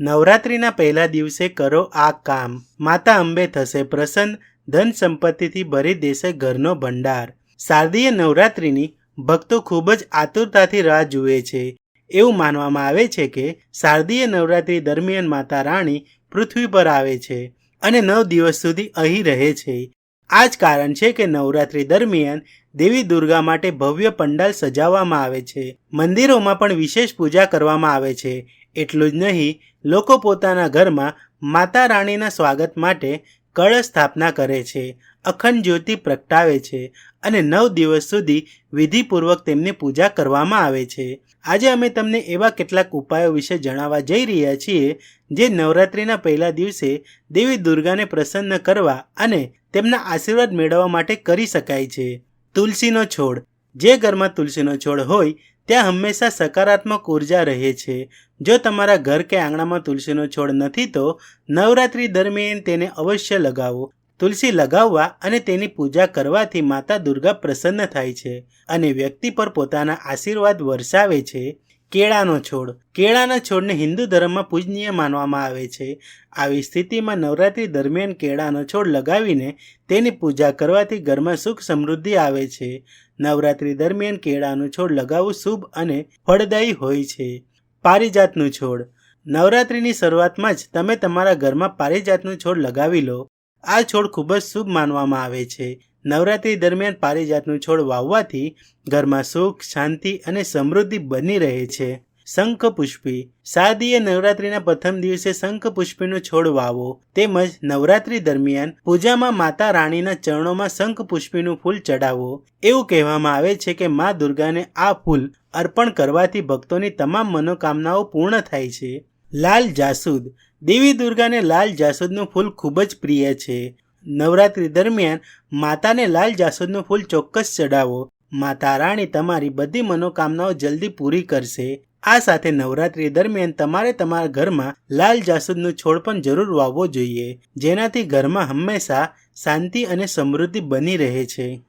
નવરાત્રિના પહેલા દિવસે કરો આ કામ. માતા અંબે થશે પ્રસન્ન, ધન સંપત્તિથી ભરી દેશે ઘરનો ભંડાર. શારદીય નવરાત્રિની ભક્તો ખૂબ જ આતુરતાથી રાહ જુએ છે. એવું માનવામાં આવે છે કે શારદીય નવરાત્રિ દરમિયાન માતા રાણી પૃથ્વી પર આવે છે અને નવ દિવસ સુધી અહીં રહે છે. આ જ કારણ છે કે નવરાત્રિ દરમિયાન દેવી દુર્ગા માટે ભવ્ય પંડાલ સજાવવામાં આવે છે. મંદિરોમાં પણ વિશેષ પૂજા કરવામાં આવે છે. એટલું જ નહીં, લોકો પોતાના ઘરમાં માતા રાણીના સ્વાગત માટે કળશ સ્થાપના કરે છે, અખંડ જ્યોતિ પ્રગટાવે છે અને નવ દિવસ સુધી વિધિપૂર્વક તેમની પૂજા કરવામાં આવે છે. આજે અમે તમને એવા કેટલાક ઉપાયો વિશે જણાવવા જઈ રહ્યા છીએ, જે નવરાત્રિના પહેલા દિવસે દેવી દુર્ગાને પ્રસન્ન કરવા અને તેમના આશીર્વાદ મેળવવા માટે કરી શકાય છે. તુલસીનો છોડ. જે ઘરમાં તુલસીનો છોડ હોય ત્યાં હંમેશા સકારાત્મક ઊર્જા રહે છે. જો તમારા ઘર કે આંગણામાં તુલસીનો છોડ નથી તો નવરાત્રિ દરમિયાન તેને અવશ્ય લગાવો. તુલસી લગાવવા અને તેની પૂજા કરવાથી માતા દુર્ગા પ્રસન્ન થાય છે અને વ્યક્તિ પર પોતાના આશીર્વાદ વરસાવે છે. કેળાનો છોડ. કેળાના છોડને હિન્દુ ધર્મમાં પૂજનીય માનવામાં આવે છે. આવી સ્થિતિમાં નવરાત્રિ દરમિયાન કેળાનો છોડ લગાવીને તેની પૂજા કરવાથી ઘરમાં સુખ સમૃદ્ધિ આવે છે. નવરાત્રિ દરમિયાન કેળાનું છોડ લગાવવું શુભ અને ફળદાયી હોય છે. પારિજાતનું છોડ. નવરાત્રિની શરૂઆતમાં જ તમે તમારા ઘરમાં પારિજાતનું છોડ લગાવી લો. આ છોડ ખૂબ જ શુભ માનવામાં આવે છે. નવરાત્રિ દરમિયાન પારિજાતનું છોડ વાવવાથી ઘરમાં સુખ, શાંતિ અને સમૃદ્ધિ બની રહે છે. શંખ પુષ્પી શારદીય નવરાત્રિના પ્રથમ દિવસે શંખ પુષ્પીનો છોડ વાવો. તેમજ નવરાત્રિ દરમિયાન પૂજામાં માતા રાણીના ચરણોમાં શંખ પુષ્પીનું ફૂલ ચડાવો. એવું કહેવામાં આવે છે કે મા દુર્ગાને આ ફૂલ અર્પણ કરવાથી ભક્તોની તમામ મનોકામનાઓ પૂર્ણ થાય છે. લાલ જાસૂદ. દેવી દુર્ગાને લાલ જાસૂદનું ફૂલ ખૂબ જ પ્રિય છે. નવરાત્રિ દરમિયાન માતાને લાલ જાસૂદનું ફૂલ ચોક્કસ ચડાવો. માતા રાણી તમારી બધી મનોકામનાઓ જલ્દી પૂરી કરશે. આ સાથે નવરાત્રિ દરમિયાન તમારે તમારા ઘરમાં લાલ જાસૂદનું છોડ પણ જરૂર વાવવો જોઈએ. જેનાથી ઘરમાં હંમેશા શાંતિ અને સમૃદ્ધિ બની રહે છે.